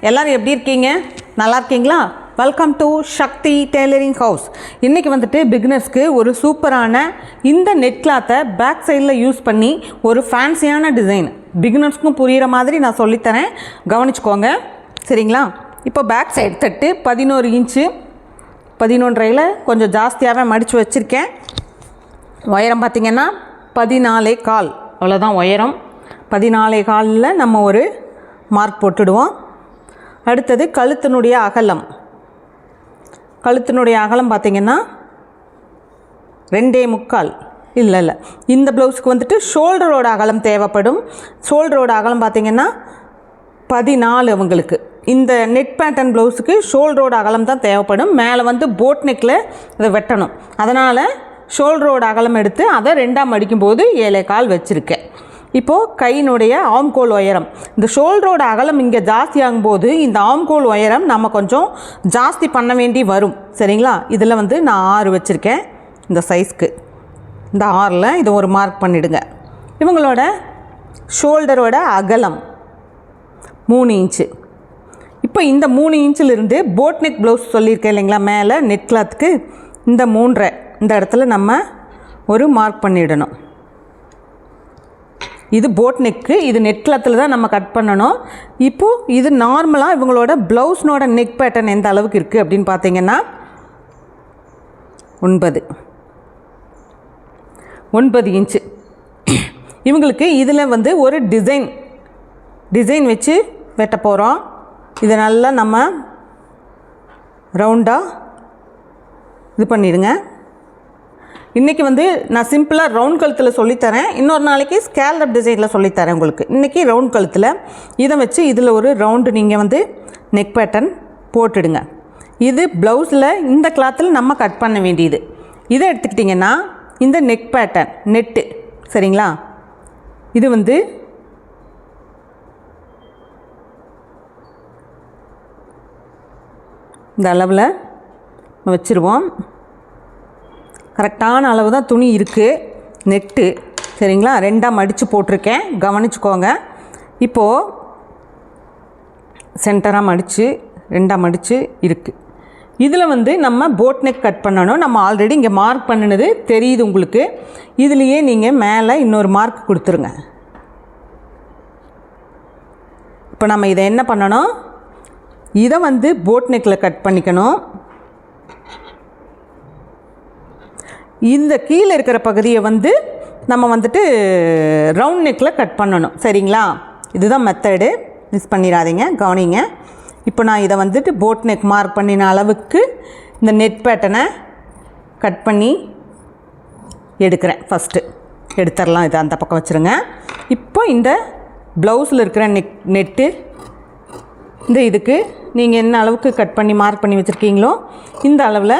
எல்லோரும் எப்படி இருக்கீங்க? நல்லா இருக்கீங்களா? Welcome to Shakti tailoring house இன்றைக்கி வந்துட்டு பிகினர்ஸ்க்கு ஒரு சூப்பரான இந்த நெட் கிளாத்தை பேக் சைடில் யூஸ் பண்ணி ஒரு ஃபேன்சியான டிசைன் பிகினர்ஸ்க்கும் புரிகிற மாதிரி நான் சொல்லித்தரேன். கவனிச்சுக்கோங்க. சரிங்களா? இப்போ பேக் சைடு தட்டு பதினோரு இன்ச்சு பதினொன்றையில் கொஞ்சம் ஜாஸ்தியாகவே மடித்து வச்சுருக்கேன். உயரம் பார்த்திங்கன்னா பதினாலே கால். அவ்வளோதான் உயரம். பதினாலே காலில் நம்ம ஒரு மார்க் போட்டுடுவோம். அடுத்தது கழுத்தினுடைய அகலம். கழுத்தினுடைய அகலம் பார்த்திங்கன்னா ரெண்டே முக்கால். இல்லை இல்லை. இந்த ப்ளவுஸுக்கு வந்துட்டு ஷோல்டரோட அகலம் தேவைப்படும். ஷோல்டரோட அகலம் பார்த்திங்கன்னா பதினாலு அவங்களுக்கு இந்த நெட் பேட்டர்ன் ப்ளவுஸுக்கு ஷோல்டரோட அகலம் தான் தேவைப்படும். மேலே வந்து போட் நெக்கில் இதை வெட்டணும். அதனால் ஷோல்டரோட அகலம் எடுத்து அதை ரெண்டாம் அடிக்கும்போது ஏழை கால் வச்சுருக்கேன். இப்போது கையினுடைய ஆம்கோல் உயரம். இந்த ஷோல்டரோட அகலம் இங்கே ஜாஸ்தி ஆகும்போது இந்த ஆம்கோல் உயரம் நம்ம கொஞ்சம் ஜாஸ்தி பண்ண வேண்டி வரும். சரிங்களா? இதில் வந்து நான் ஆறு வச்சுருக்கேன். இந்த சைஸ்க்கு இந்த ஆறில் இதை ஒரு மார்க் பண்ணிவிடுங்க இவங்களோட ஷோல்டரோட அகலம் மூணு இன்ச்சு. இப்போ இந்த மூணு இன்ச்சிலிருந்து போட் நெக் ப்ளவுஸ் சொல்லியிருக்கேன் இல்லைங்களா? மேலே நெட் கிளாத்துக்கு இந்த மூன்றை இந்த இடத்துல நம்ம ஒரு மார்க் பண்ணிடணும். இது போட் நெக்கு இது நெட் கிளாத்தில் தான் நம்ம கட் பண்ணணும். இப்போது இது நார்மலாக இவங்களோட ப்ளவுஸ்னோட நெக் பேட்டர்ன் எந்த அளவுக்கு இருக்குது அப்படின்னு பார்த்தீங்கன்னா ஒன்பது. ஒன்பது இன்ச்சு இவங்களுக்கு இதில் வந்து ஒரு டிசைன் டிசைன் வச்சு வெட்ட போகிறோம் இதை நல்லா நம்ம ரவுண்டாக இது பண்ணிடுங்க. இன்றைக்கி வந்து நான் சிம்பிளாக ரவுண்ட் கழுத்தில் சொல்லித்தரேன். இன்னொரு நாளைக்கு ஸ்கேல்அப் டிசைனில் சொல்லித்தரேன் உங்களுக்கு. இன்றைக்கி ரவுண்ட் கழுத்தில் இதை வச்சு இதில் ஒரு ரவுண்டு நீங்கள் வந்து நெக் பேட்டர்ன் போட்டுடுங்க. இது ப்ளவுஸில் இந்த கிளாத்தில் நம்ம கட் பண்ண வேண்டியது. இதை எடுத்துக்கிட்டிங்கன்னா இந்த நெக் பேட்டர்ன் நெட்டு சரிங்களா? இது வந்து இந்த அளவில் வச்சுருவோம். கரெக்டான அளவு தான் துணி இருக்குது நெட்டு. சரிங்களா? ரெண்டாக மடித்து போட்டிருக்கேன். கவனிச்சுக்கோங்க. இப்போது சென்டராக மடித்து ரெண்டாக மடித்து இருக்குது இதில் வந்து நம்ம போட் நெக் கட் பண்ணணும். நம்ம ஆல்ரெடி இங்கே மார்க் பண்ணினது தெரியுது உங்களுக்கு. இதுலேயே நீங்கள் மேலே இன்னொரு மார்க் கொடுத்துருங்க. இப்போ நம்ம இதை என்ன பண்ணணும்? இதை வந்து போட் நெக்கில் கட் பண்ணிக்கணும். இந்த கீழே இருக்கிற பகுதியை வந்து நம்ம வந்துட்டு ரவுண்ட் நெக்கில் கட் பண்ணணும். சரிங்களா? இதுதான் மெத்தடு மிஸ் பண்ணிடாதீங்க கவனிங்க. இப்போ நான் இதை வந்துட்டு போட் நெக் மார்க் பண்ணின அளவுக்கு இந்த நெட் பேட்டனை கட் பண்ணி எடுக்கிறேன். ஃபஸ்ட்டு எடுத்துடலாம். இதை அந்த பக்கம் வச்சுருங்க. இப்போ இந்த ப்ளவுஸில் இருக்கிற நெக் நெட்டு இந்த இதுக்கு நீங்கள் என்ன அளவுக்கு கட் பண்ணி மார்க் பண்ணி வச்சுருக்கீங்களோ இந்த அளவில்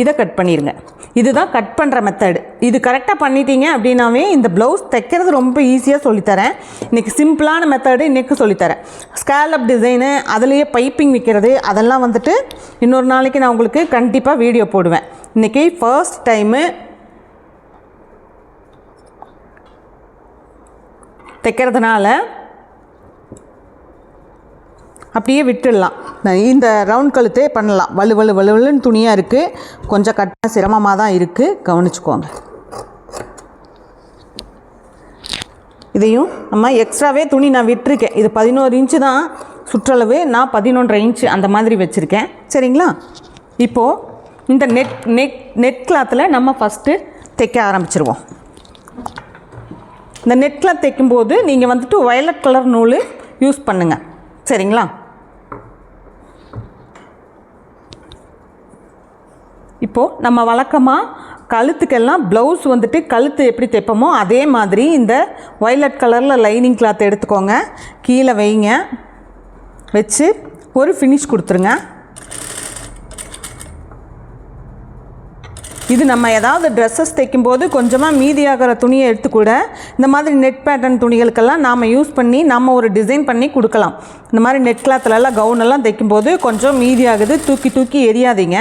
இதை கட் பண்ணிடுங்க இதுதான் கட் பண்ணுற மெத்தடு இது கரெக்டாக பண்ணிட்டீங்க அப்படின்னாவே இந்த ப்ளவுஸ் தைக்கிறது ரொம்ப ஈஸியாக சொல்லித்தரேன். இன்றைக்கி சிம்பிளான மெத்தடு இன்றைக்கு சொல்லித்தரேன். ஸ்கேலப் டிசைனு அதுலேயே பைப்பிங் விற்கிறது அதெல்லாம் வந்துட்டு இன்னொரு நாளைக்கு நான் உங்களுக்கு கண்டிப்பாக வீடியோ போடுவேன். இன்றைக்கி ஃபர்ஸ்ட் டைமு தைக்கிறதுனால அப்படியே விட்டுடலாம். இந்த ரவுண்ட் கழுத்தே பண்ணலாம். வலு வலு வலுவலுன்னு துணியாக இருக்குது கொஞ்சம் கட்ட சிரமமாக தான் இருக்குது கவனிச்சுக்கோங்க. இதையும் நம்ம எக்ஸ்ட்ராவே துணி நான் விட்டுருக்கேன். இது பதினோரு இன்ச்சு தான் சுற்றளவு. நான் பதினொன்றரை இன்ச்சு அந்த மாதிரி வச்சுருக்கேன். சரிங்களா? இப்போது இந்த நெட் நெட் நெட் கிளாத்தில் நம்ம ஃபஸ்ட்டு தைக்க ஆரம்பிச்சிருவோம். இந்த நெட் கிளாத் தைக்கும்போது நீங்கள் வந்துட்டு வயலட் கலர் நூல் யூஸ் பண்ணுங்கள் சரிங்களா? இப்போது நம்ம வழக்கமாக கழுத்துக்கெல்லாம் ப்ளவுஸ் வந்துட்டு கழுத்து எப்படி தைப்போமோ அதே மாதிரி இந்த ஒய்லட் கலரில் லைனிங் கிளாத் எடுத்துக்கோங்க. கீழே வைங்க. வச்சு ஒரு ஃபினிஷ் கொடுத்துருங்க. இது நம்ம ஏதாவது ட்ரெஸ்ஸஸ் தைக்கும்போது கொஞ்சமாக மீதியாகிற துணியை எடுத்து கூட இந்த மாதிரி நெட் பேட்டர்ன் துணிகளுக்கெல்லாம் நாம் யூஸ் பண்ணி நம்ம ஒரு டிசைன் பண்ணி கொடுக்கலாம். இந்த மாதிரி நெட் கிளாத்துலலாம் கவுனெல்லாம் தைக்கும்போது கொஞ்சம் மீதியாகுது தூக்கி தூக்கி எரியாதீங்க.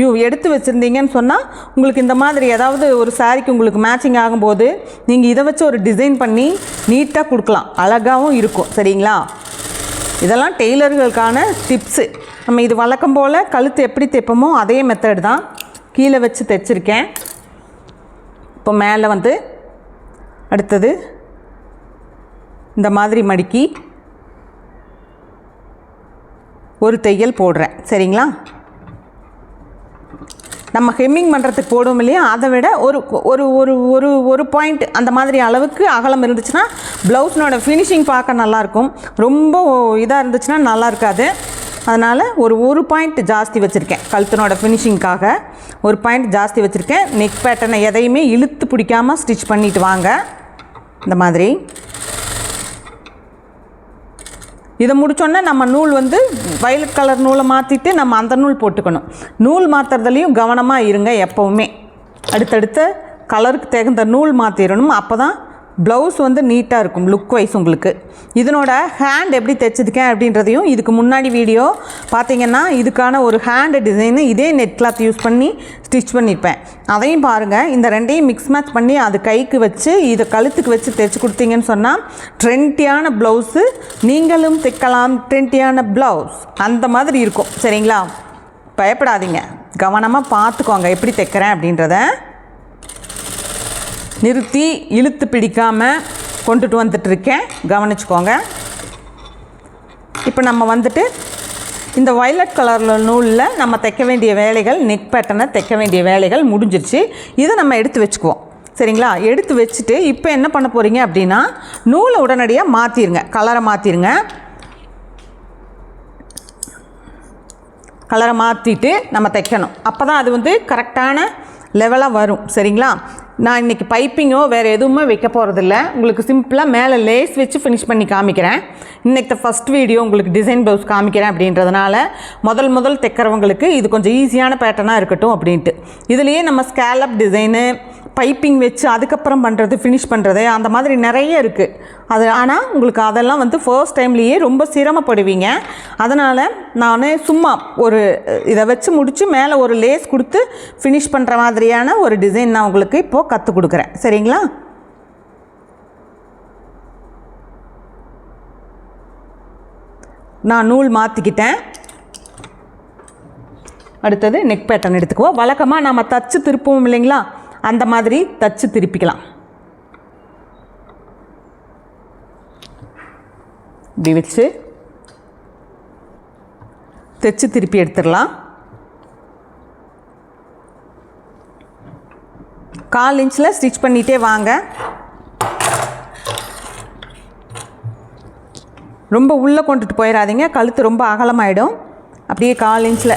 யூ எடுத்து வச்சுருந்தீங்கன்னு சொன்னால் உங்களுக்கு இந்த மாதிரி ஏதாவது ஒரு சாரிக்கு உங்களுக்கு மேட்சிங் ஆகும்போது நீங்கள் இதை வச்சு ஒரு டிசைன் பண்ணி நீட்டாக கொடுக்கலாம். அழகாகவும் இருக்கும் சரிங்களா? இதெல்லாம் டெய்லர்களுக்கான டிப்ஸு நம்ம இது வழக்கம் போல் கழுத்து எப்படி தைப்போமோ அதே மெத்தட் தான். கீழே வச்சு தைச்சிருக்கேன். இப்போ மேலே வந்து அடுத்தது இந்த மாதிரி மடிக்கி ஒரு தையல் போடுறேன். சரிங்களா? நம்ம ஹெம்மிங் பண்ணுறதுக்கு போடுவோம் இல்லையா? அதை விட ஒரு ஒரு ஒரு ஒரு ஒரு பாயிண்ட் அந்த மாதிரி அளவுக்கு அகலம் இருந்துச்சுன்னா ப்ளவுஸ்னோட ஃபினிஷிங் பார்க்க நல்லாயிருக்கும். ரொம்ப இதாக இருந்துச்சுன்னா நல்லா இருக்காது. அதனால் ஒரு ஒரு பாயிண்ட் ஜாஸ்தி வச்சுருக்கேன் கழுத்தினோட ஃபினிஷிங்க்காக ஒரு பாயிண்ட் ஜாஸ்தி வச்சுருக்கேன். நெக் பேட்டர்னை எதையுமே இழுத்து பிடிக்காமல் ஸ்டிச் பண்ணிட்டு வாங்க. இந்த மாதிரி. இதை முடிச்சோன்னே நம்ம நூல் வந்து வயலட் கலர் நூலை மாற்றிட்டு நம்ம அந்த நூல் போட்டுக்கணும். நூல் மாற்றுறதுலையும் கவனமாக இருங்க எப்போவுமே. அடுத்தடுத்த கலருக்கு தகுந்த நூல் மாற்றிடணும் அப்போ தான் ப்ளவுஸ் வந்து நீட்டாக இருக்கும் லுக் வைஸ் உங்களுக்கு. இதனோட ஹேண்ட் எப்படி தைச்சிருக்கேன் அப்படின்றதையும் இதுக்கு முன்னாடி வீடியோ பார்த்தீங்கன்னா இதுக்கான ஒரு ஹேண்டு டிசைனு இதே நெட் கிளாத் யூஸ் பண்ணி ஸ்டிச் பண்ணியிருப்பேன். அதையும் பாருங்கள் இந்த ரெண்டையும் மிக்ஸ் மேட்ச் பண்ணி அது கைக்கு வச்சு இதை கழுத்துக்கு வச்சு தைச்சி கொடுத்தீங்கன்னு சொன்னால் ட்ரெண்டியான ப்ளவுஸு நீங்களும் தைக்கலாம் ட்ரெண்டியான ப்ளவுஸ் அந்த மாதிரி இருக்கும் சரிங்களா? பயப்படாதீங்க. கவனமாக பார்த்துக்கோங்க எப்படி தைக்கிறேன் அப்படின்றத. நிறுத்தி இழுத்து பிடிக்காமல் கொண்டுட்டு வந்துட்டுருக்கேன். கவனிச்சுக்கோங்க. இப்போ நம்ம வந்துட்டு இந்த வயலட் கலரில் நூலில் நம்ம தைக்க வேண்டிய வேலைகள் நெக் பேட்டனை தைக்க வேண்டிய வேலைகள் முடிஞ்சிருச்சு. இதை நம்ம எடுத்து வச்சுக்குவோம். சரிங்களா? எடுத்து வச்சுட்டு இப்போ என்ன பண்ண போகிறீங்க அப்படின்னா நூலை உடனடியாக மாற்றிடுங்க கலரை மாற்றிடுங்க கலரை மாற்றிட்டு நம்ம தைக்கணும். அப்போ தான் அது வந்து கரெக்டான லெவலாக வரும். சரிங்களா? நான் இன்றைக்கி பைப்பிங்கோ வேறு எதுவுமே வைக்க போகிறதில்ல உங்களுக்கு சிம்பிளாக மேலே லேஸ் வச்சு ஃபினிஷ் பண்ணி காமிக்கிறேன். இன்றைக்கி ஃபஸ்ட் வீடியோ உங்களுக்கு டிசைன் ப்ளவுஸ் காமிக்கிறேன் அப்படின்றதுனால முதல் முதல் தைக்கிறவங்களுக்கு இது கொஞ்சம் ஈஸியான பேட்டர்னாக இருக்கட்டும் அப்படின்ட்டு. இதுலேயே நம்ம ஸ்கேலப் டிசைனு பைப்பிங் வச்சு அதுக்கப்புறம் பண்ணுறது ஃபினிஷ் பண்ணுறது அந்த மாதிரி நிறைய இருக்குது அது ஆனால் உங்களுக்கு அதெல்லாம் வந்து ஃபர்ஸ்ட் டைம்லேயே ரொம்ப சிரமப்படுவீங்க. அதனால் நான் சும்மா ஒரு இதை வச்சு முடித்து மேலே ஒரு லேஸ் கொடுத்து ஃபினிஷ் பண்ணுற மாதிரியான ஒரு டிசைன் நான் உங்களுக்கு இப்போது கற்றுக் கொடுக்குறேன். சரிங்களா? நான் நூல் மாற்றிக்கிட்டேன் அடுத்தது நெக் பேட்டர்ன் எடுத்துக்குவோம். வழக்கமாக நம்ம தச்சு திருப்புவோம் இல்லைங்களா? அந்த மாதிரி தச்சு திருப்பிக்கலாம். இப்படி வச்சு தைச்சு திருப்பி எடுத்துடலாம். கால் இன்ச்சில் ஸ்டிச் பண்ணிகிட்டே வாங்க. ரொம்ப உள்ளே கொண்டுட்டு போயிடாதீங்க கழுத்து ரொம்ப அகலமாயிடும். அப்படியே கால் இன்ச்சில்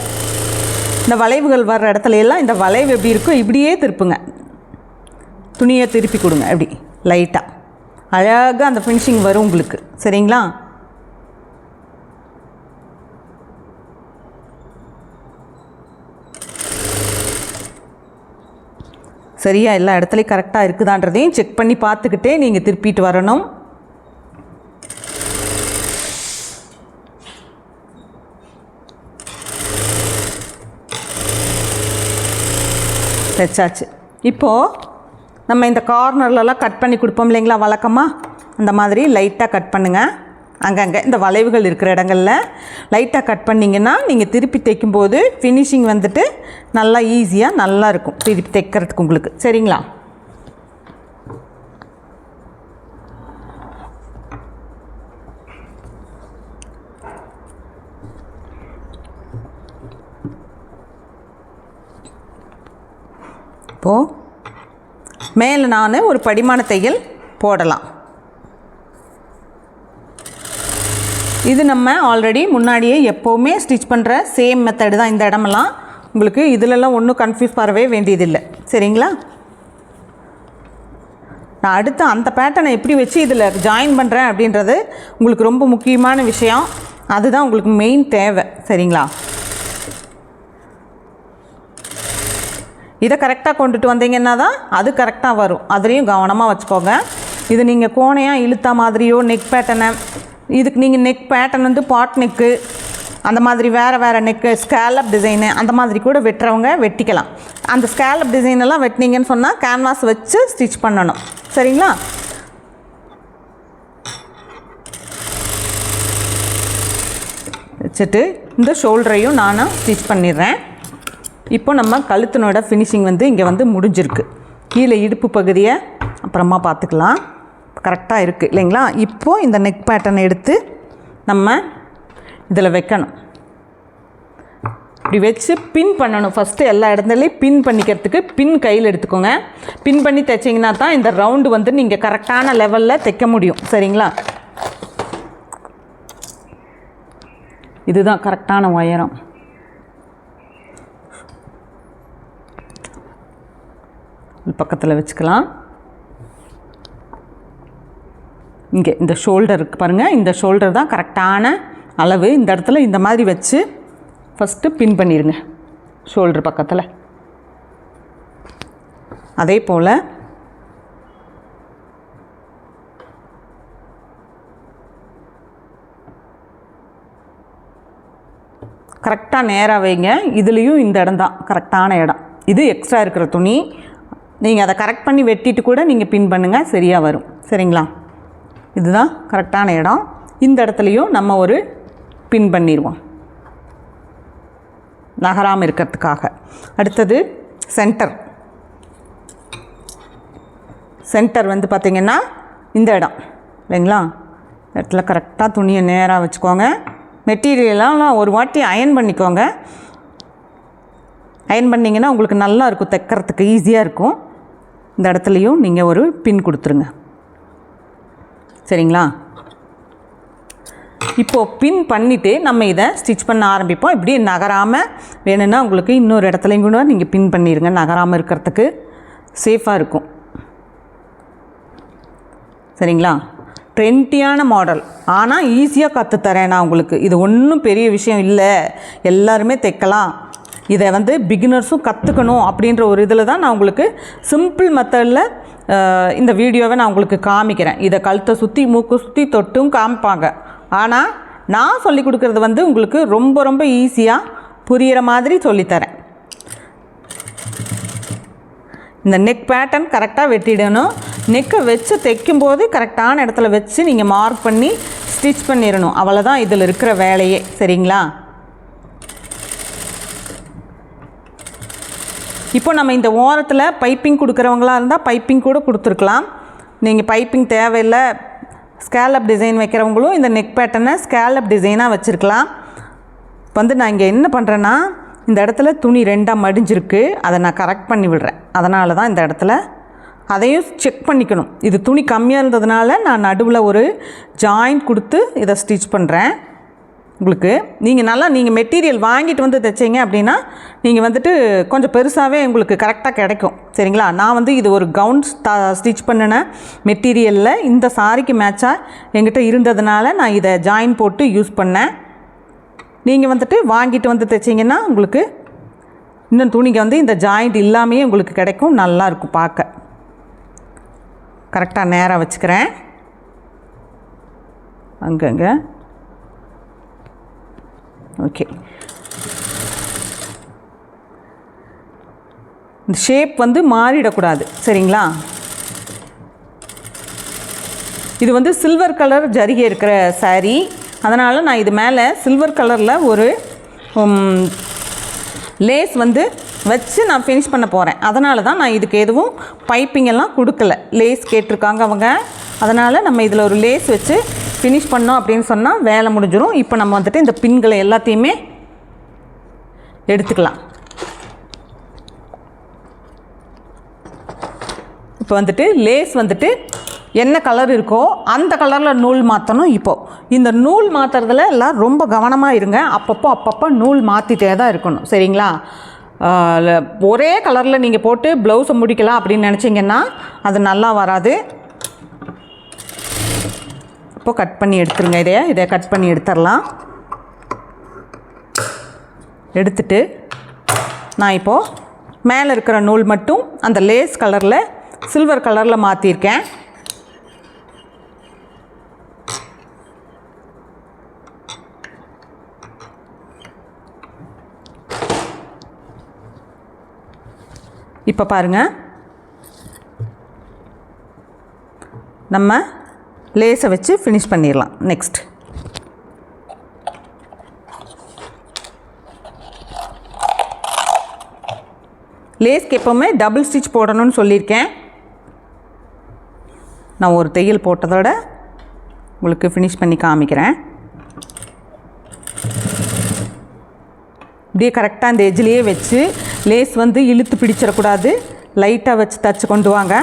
இந்த வளைவுகள் வர்ற இடத்துல எல்லாம் இந்த வளைவு எப்படி இருக்கோ இப்படியே திருப்புங்க. துணியை திருப்பி கொடுங்க. அப்படி லைட்டாக அழகாக அந்த ஃபினிஷிங் வரும் உங்களுக்கு. சரிங்களா? சரியா எல்லா இடத்துலையும் கரெக்டாக இருக்குதான்றதையும் செக் பண்ணி பார்த்துக்கிட்டே நீங்கள் திருப்பிட்டு வரணும். தைச்சாச்சு இப்போது நம்ம இந்த கார்னர்லலாம் கட் பண்ணி கொடுப்போம் இல்லைங்களா வழக்கமாக அந்த மாதிரி லைட்டாக கட் பண்ணுங்கள் அங்கங்கே இந்த வளைவுகள் இருக்கிற இடங்களில் லைட்டாக கட் பண்ணிங்கன்னா நீங்கள் திருப்பி தைக்கும்போது ஃபினிஷிங் வந்துட்டு நல்லா ஈஸியாக நல்லா இருக்கும். திருப்பி தைக்கிறதுக்கு உங்களுக்கு. சரிங்களா? இப்போது மேலே நான் ஒரு படிமான தையல் போடலாம். இது நம்ம ஆல்ரெடி முன்னாடியே எப்போவுமே ஸ்டிச் பண்ணுற சேம் மெத்தடு தான் இந்த இடமெல்லாம். உங்களுக்கு இதிலெல்லாம் ஒன்றும் கன்ஃபியூஸ் பரவே வேண்டியதில்லை. சரிங்களா? நான் அடுத்து அந்த பேட்டர்னை எப்படி வச்சு இதில் ஜாயின் பண்ணுறேன் அப்படின்றது உங்களுக்கு ரொம்ப முக்கியமான விஷயம். அதுதான் உங்களுக்கு மெயின் தேவை. சரிங்களா? இதை கரெக்டாக கொண்டுட்டு வந்தீங்கன்னா தான் அது கரெக்டாக வரும். அதுலேயும் கவனமாக வச்சுக்கோங்க. இது நீங்கள் கோணையாக இழுத்த மாதிரியோ நெக் பேட்டனை இதுக்கு நீங்கள் நெக் பேட்டர்ன் வந்து பாட் நெக்கு அந்த மாதிரி வேறு வேறு நெக்கு ஸ்கேலப் டிசைனு அந்த மாதிரி கூட வெட்டுறவங்க வெட்டிக்கலாம். அந்த ஸ்கேலப் டிசைனெல்லாம் வெட்டினீங்கன்னு சொன்னால் கேன்வாஸ் வச்சு ஸ்டிச் பண்ணணும். சரிங்களா? வச்சுட்டு இந்த ஷோல்டரையும் நானும் ஸ்டிச் பண்ணிடுறேன். இப்போ நம்ம கழுத்தினோட ஃபினிஷிங் வந்து இங்கே வந்து முடிஞ்சிருக்கு. கீழே இடுப்பு பகுதியை அப்புறமா பார்த்துக்கலாம். கரெக்டாக இருக்குது இல்லைங்களா? இப்போது இந்த நெக் பேட்டர்னை எடுத்து நம்ம இதில் வைக்கணும். இப்படி வச்சு பின் பண்ணணும். ஃபஸ்ட்டு எல்லா இடத்துலையும் பின் பண்ணிக்கிறதுக்கு பின் கையில் எடுத்துக்கோங்க. பின் பண்ணி தைச்சிங்கன்னா தான் இந்த ரவுண்டு வந்து நீங்கள் கரெக்டான லெவலில் தைக்க முடியும். சரிங்களா? இதுதான் கரெக்டான உயரம். பக்கத்தில் வச்சுக்கலாம். இங்கே இந்த ஷோல்டருக்கு பாருங்கள் இந்த ஷோல்டர் தான் கரெக்டான அளவு. இந்த இடத்துல இந்த மாதிரி வச்சு ஃபஸ்ட்டு பின் பண்ணிடுங்க ஷோல்டர் பக்கத்தில். அதே போல் கரெக்டாக நேராக வைங்க. இதுலேயும் இந்த இடம் தான் கரெக்டான இடம். இது எக்ஸ்ட்ரா இருக்கிற துணி. நீங்கள் அதை கரெக்ட் பண்ணி வெட்டிட்டு கூட நீங்கள் பின் பண்ணுங்கள் சரியாக வரும். சரிங்களா? இதுதான் கரெக்டான இடம். இந்த இடத்துலையும் நம்ம ஒரு பின் பண்ணிடுவோம். நகராமல் இருக்கிறதுக்காக. அடுத்தது சென்டர் சென்டர் வந்து பார்த்திங்கன்னா இந்த இடம். இல்லைங்களா? இந்த இடத்துல கரெக்டாக துணியை நேராக வச்சுக்கோங்க. மெட்டீரியலாம் ஒரு வாட்டி அயன் பண்ணிக்கோங்க. அயன் பண்ணிங்கன்னா உங்களுக்கு நல்லா இருக்கும் தைக்கிறதுக்கு ஈஸியாக இருக்கும். இந்த இடத்துலையும் நீங்கள் ஒரு பின் கொடுத்துருங்க. சரிங்களா? இப்போது பின் பண்ணிவிட்டு நம்ம இதை ஸ்டிச் பண்ண ஆரம்பிப்போம். இப்படி நகராமல் வேணும்னா உங்களுக்கு இன்னொரு இடத்துலையும் கூட நீங்கள் பின் பண்ணிடுங்க நகராமல் இருக்கிறதுக்கு சேஃபாக இருக்கும். சரிங்களா? ட்ரெண்டியான மாடல் ஆனால் ஈஸியாக கற்றுத்தரேன் நான் உங்களுக்கு. இது ஒன்றும் பெரிய விஷயம் இல்லை. எல்லாருமே தைக்கலாம். இதை வந்து பிகினர்ஸும் கற்றுக்கணும் அப்படின்ற ஒரு இதில் தான் நான் உங்களுக்கு சிம்பிள் மெத்தடில் இந்த வீடியோவை நான் உங்களுக்கு காமிக்கிறேன். இதை கழுத்தை சுற்றி மூக்கு சுற்றி தொட்டும் காமிப்பாங்க. ஆனால் நான் சொல்லி கொடுக்குறது வந்து உங்களுக்கு ரொம்ப ரொம்ப ஈஸியாக புரிகிற மாதிரி சொல்லித்தரேன். இந்த நெக் பேட்டர்ன் கரெக்டாக வெட்டிடணும். நெக்கை வச்சு தைக்கும்போது கரெக்டான இடத்துல வச்சு நீங்கள் மார்க் பண்ணி ஸ்டிச் பண்ணிடணும். அவ்வளோதான் இதில் இருக்கிற வேலையே. சரிங்களா? இப்போ நம்ம இந்த ஓரத்தில் பைப்பிங் கொடுக்குறவங்களா இருந்தால் பைப்பிங் கூட கொடுத்துருக்கலாம். நீங்கள் பைப்பிங் தேவையில்லை ஸ்கேலப் டிசைன் வைக்கிறவங்களும் இந்த நெக் பேட்டர்னை ஸ்கேலப் டிசைனாக வச்சுருக்கலாம். வந்து நான் இங்கே என்ன பண்ணுறேன்னா இந்த இடத்துல துணி ரெண்டாக மடிஞ்சிருக்கு அதை நான் கரெக்ட் பண்ணி விடுறேன். அதனால தான் இந்த இடத்துல அதையும் செக் பண்ணிக்கணும். இது துணி கம்மியாக இருந்ததுனால நான் நடுவில் ஒரு ஜாயிண்ட் கொடுத்து இதை ஸ்டிச் பண்ணுறேன் உங்களுக்கு. நீங்கள் நல்லா நீங்கள் மெட்டீரியல் வாங்கிட்டு வந்து தைச்சிங்க அப்படின்னா நீங்கள் வந்துட்டு கொஞ்சம் பெருசாகவே உங்களுக்கு கரெக்டாக கிடைக்கும். சரிங்களா? நான் வந்து இது ஒரு கவுன் ஸ்டிச் பண்ணின மெட்டீரியலில் இந்த சாரிக்கு மேட்சாக எங்கிட்ட இருந்ததுனால நான் இதை ஜாயின் போட்டு யூஸ் பண்ணேன். நீங்கள் வந்துட்டு வாங்கிட்டு வந்து தைச்சிங்கன்னா உங்களுக்கு இன்னும் துணிக்கு வந்து இந்த ஜாயிண்ட் இல்லாமையே உங்களுக்கு கிடைக்கும். நல்லாயிருக்கும் பார்க்க. கரெக்டாக நேராக வச்சுக்கிறேன். அங்கங்கே. ஓகே இந்த ஷேப் வந்து மாறிடக்கூடாது. சரிங்களா? இது வந்து சில்வர் கலர் ஜரிகை இருக்கிற சாரீ அதனால் நான் இது மேலே சில்வர் கலரில் ஒரு லேஸ் வந்து வச்சு நான் ஃபினிஷ் பண்ண போகிறேன் அதனால தான் நான் இதுக்கு எதுவும் பைப்பிங் எல்லாம் கொடுக்கல. லேஸ் கேட்டிருக்காங்க அவங்க. அதனால் நம்ம இதில் ஒரு லேஸ் வச்சு ஃபினிஷ் பண்ணோம் அப்படின்னு சொன்னால் வேலை முடிஞ்சிடும் இப்போ நம்ம வந்துட்டு இந்த பின்களை எல்லாத்தையுமே எடுத்துக்கலாம். இப்போ வந்துட்டு லேஸ் வந்துட்டு என்ன கலர் இருக்கோ அந்த கலரில் நூல் மாற்றணும் இப்போது இந்த நூல் மாற்றுறதுல எல்லாம் ரொம்ப கவனமாக இருங்க. அப்பப்போ அப்பப்போ நூல் மாற்றிட்டே தான் இருக்கணும். சரிங்களா? ஒரே கலரில் நீங்கள் போட்டு ப்ளவுஸை முடிக்கலாம் அப்படின்னு நினச்சிங்கன்னா அது நல்லா வராது. இப்போது கட் பண்ணி எடுத்துருங்க இதைய. இதை கட் பண்ணி எடுத்துடலாம் எடுத்துட்டு நான் இப்போது மேலே இருக்கிற நூல் மட்டும் அந்த லேஸ் கலரில் சில்வர் கலரில் மாற்றிருக்கேன் இப்போ பாருங்கள் நம்ம லேஸை வச்சு ஃபினிஷ் பண்ணிடலாம். நெக்ஸ்ட் லேஸ்க்கு எப்போவுமே டபுள் ஸ்டிச் போடணும்னு சொல்லியிருக்கேன். நான் ஒரு தையல் போட்டதோட உங்களுக்கு ஃபினிஷ் பண்ணி காமிக்கிறேன். இப்படியே கரெக்டாக அந்த எஜ்லேயே வச்சு லேஸ் வந்து இழுத்து பிடிச்சிடக்கூடாது. லைட்டாக வச்சு தச்சு கொண்டு வாங்க.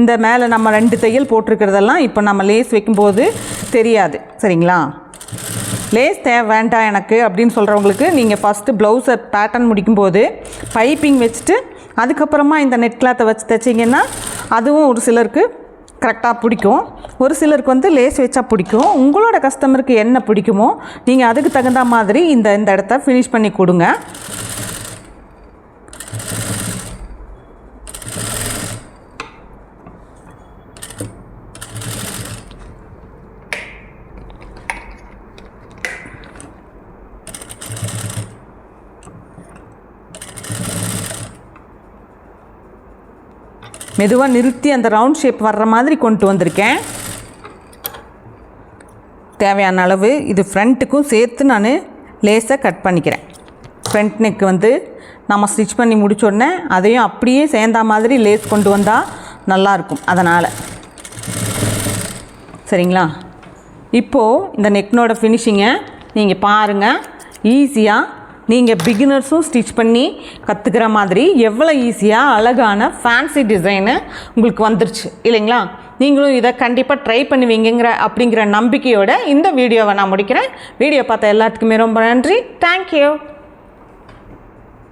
இந்த மேலே நம்ம ரெண்டு தையல் போட்டிருக்கிறதெல்லாம் இப்போ நம்ம லேஸ் வைக்கும்போது தெரியாது. சரிங்களா? லேஸ் தேவை வேண்டாம் எனக்கு அப்படின்னு சொல்கிறவங்களுக்கு நீங்கள் ஃபஸ்ட்டு ப்ளவுஸை பேட்டர்ன் முடிக்கும்போது பைப்பிங் வச்சுட்டு அதுக்கப்புறமா இந்த நெட் கிளாத்தை வச்சு தைச்சிங்கன்னா அதுவும் ஒரு சிலருக்கு கரெக்டாக பிடிக்கும். ஒரு சிலருக்கு வந்து லேஸ் வச்சா பிடிக்கும். உங்களோட கஸ்டமருக்கு என்ன பிடிக்குமோ நீங்கள் அதுக்கு தகுந்த மாதிரி இந்த இந்த இடத்த ஃபினிஷ் பண்ணி கொடுங்க. மெதுவாக நிறுத்தி அந்த ரவுண்ட் ஷேப் வர்ற மாதிரி கொண்டு வந்திருக்கேன். தேவையான அளவு இது ஃப்ரண்ட்டுக்கும் சேர்த்து நான் லேஸை கட் பண்ணிக்கிறேன். ஃப்ரண்ட் நெக் வந்து நம்ம ஸ்டிச் பண்ணி முடிச்சோடனே அதையும் அப்படியே சேர்ந்தா மாதிரி லேஸ் கொண்டு வந்தால் நல்லாயிருக்கும் அதனால். சரிங்களா? இப்போது இந்த நெக்னோட ஃபினிஷிங்கை நீங்கள் பாருங்கள் ஈஸியாக நீங்கள் பிகினர்ஸும் ஸ்டிச் பண்ணி கற்றுக்கிற மாதிரி எவ்வளோ ஈஸியாக அழகான ஃபேன்சி டிசைனு உங்களுக்கு வந்துருச்சு. இல்லைங்களா? நீங்களும் இதை கண்டிப்பாக ட்ரை பண்ணுவீங்கிற அப்படிங்கிற நம்பிக்கையோட இந்த வீடியோவை நான் முடிக்கிறேன். வீடியோ பார்த்த எல்லாத்துக்குமே ரொம்ப நன்றி. தேங்க்யூ